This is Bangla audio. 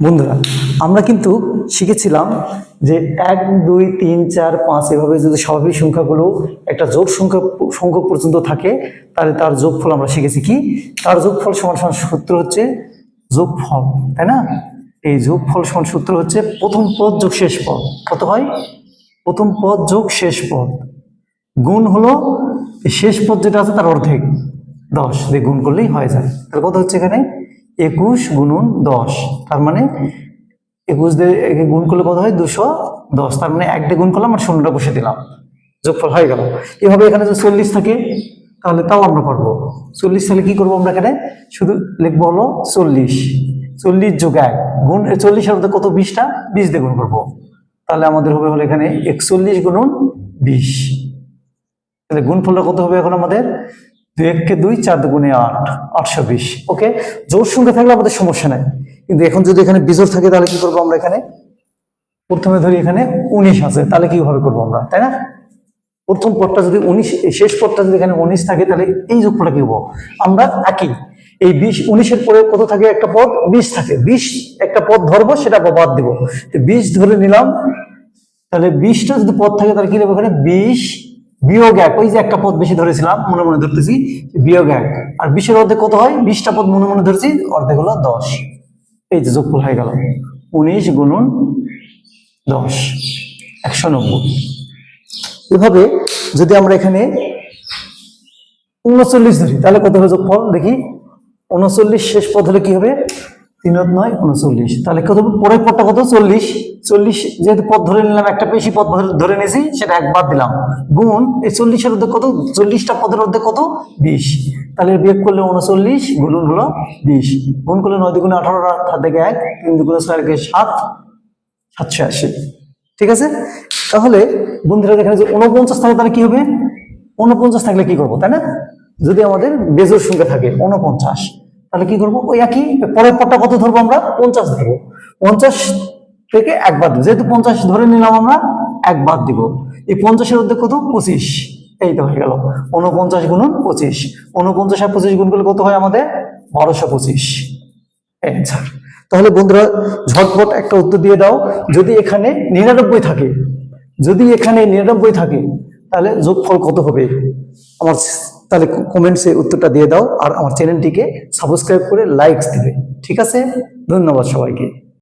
বন্ধুরা, আমরা কিন্তু শিখেছিলাম যে এক, দুই, তিন, চার, পাঁচ এভাবে যদি স্বাভাবিক সংখ্যাগুলো একটা যোগ সংখ্যা, সংখ্যক পর্যন্ত থাকে, তাহলে তার যোগফল আমরা শিখেছি কি? তার যোগফল সমান সমান সূত্র হচ্ছে যোগফল, তাই না? এই যোগফল সমান সূত্র হচ্ছে প্রথম পদ যোগ শেষ পদ। কত হয়? প্রথম পদ যোগ শেষ পদ। গুণ হলো শেষ পদ যেটা আছে তার অর্ধেক, দশ, দিয়ে গুণ করলেই হয়ে যায়। তাহলে কত হচ্ছে এখানে? একুশ গুণন দশ, তার মানে একুশ দিয়ে গুণ করলে কত হয়? দুশো দশ, তার মানে এক গুণ করলাম আর শূন্যটা বসে দিলাম। যোগফল হয়ে গেল। এভাবে এখানে যদি চল্লিশ থাকে, তাহলে তাও আমরা করব। চল্লিশ তাহলে কি করব আমরা এখানে? শুধু লিখব হলো চল্লিশ। চল্লিশ যোগ এক, গুণ চল্লিশের মধ্যে কত বিশটা? বিশ দিয়ে গুণ করব। তাহলে আমাদের হবে হলো এখানে একচল্লিশ গুণন বিশ। তাহলে গুণফলটা কত হবে এখন আমাদের? দুই এককে দুই, চার দুগুণে আট, আটশো বিশ, ওকে? জোর সংখ্যা থাকলে আমাদের সমস্যা নাই। কিন্তু এখন যদি এখানে বিজোর থাকে, তাহলে কি করব আমরা এখানে? প্রথমে ধরি এখানে উনিশ আছে, তাহলে কীভাবে করব আমরা, তাই না? প্রথম পদটা যদি উনিশ শেষ পদটা যদি এখানে উনিশ থাকে, তাহলে এই যোগফলটা কি হব? আমরা একই। এই বিশ, উনিশের পরে কত থাকে একটা পদ? বিশ থাকে। বিশ একটা পদ ধরবো, সেটা বাদ দিব। বিশ ধরে নিলাম। তাহলে বিশটা যদি পদ থাকে, তাহলে কি লিখব এখানে? বিশ বিয়োগ এক, ওই যে একটা পদ বেশি ধরেছিলাম, মনে মনে ধরতেছি, বিয়োগ এক। আর বিশের অর্ধেক কত হয়? বিশটা পদ মনে মনে ধরেছি, অর্ধেক হলো দশ। এই যে যোগফল হয়ে গেল, উনিশ গুণন দশ, একশো নব্বই। এভাবে যদি আমরা এখানে উনচল্লিশ ধরি, তাহলে কত হবে যোগফল? দেখি, উনচল্লিশ শেষ পদ হলে কি হবে? তিন নয়, উনচল্লিশ। তাহলে কত? পরের পদটা কত? চল্লিশ। চল্লিশ যেহেতু পদ ধরে নিলাম, একটা বেশি পদ ধরে- নিয়েছি, সেটা একবার দিলাম। গুণ, এই চল্লিশের মধ্যে কত? চল্লিশটা পদের মধ্যে কত? বিশ। তাহলে বিয়োগ করলে উনচল্লিশ, গুণন হলো বিশ। গুণ করলে নয় দুগুণে আঠারো হাত থেকে এক, তিন দুগুণে ছয় সাত, সাতশো আশি। ঠিক আছে? তাহলে বন্ধুরা দেখেন যে উনপঞ্চাশ থাকে তাহলে কি হবে? উনপঞ্চাশ থাকলে কি করব, তাই না? যদি আমাদের বেজোর সংখ্যা থাকে উনপঞ্চাশ তাহলে কি করব? ওই একই পরের পরটা কত ধরবো আমরা? পঞ্চাশ ধরবো। পঞ্চাশ থেকে এক বাদ দিব। যেহেতু পঞ্চাশ ধরে নিলাম আমরা একবার দিব। এই পঞ্চাশের মধ্যে কত? পঁচিশ। এই তো হয়ে গেল। উনপঞ্চাশ গুণন পঁচিশ। উনপঞ্চাশ আর পঁচিশ গুণ করলে কত হয় আমাদের? বারোশো পঁচিশ। অ্যান্সার তাহলে বন্ধুরা, ঝটপট একটা উত্তর দিয়ে দাও। যদি এখানে নিরানব্বই থাকে, যদি এখানে নিরানব্বই থাকে, তাহলে যোগফল কত হবে? আমার তাহলে কমেন্টসে উত্তরটা দিয়ে দাও আর আমার চ্যানেলটিকে সাবস্ক্রাইব করে লাইকস দিবে। ঠিক আছে? ধন্যবাদ সবাইকে।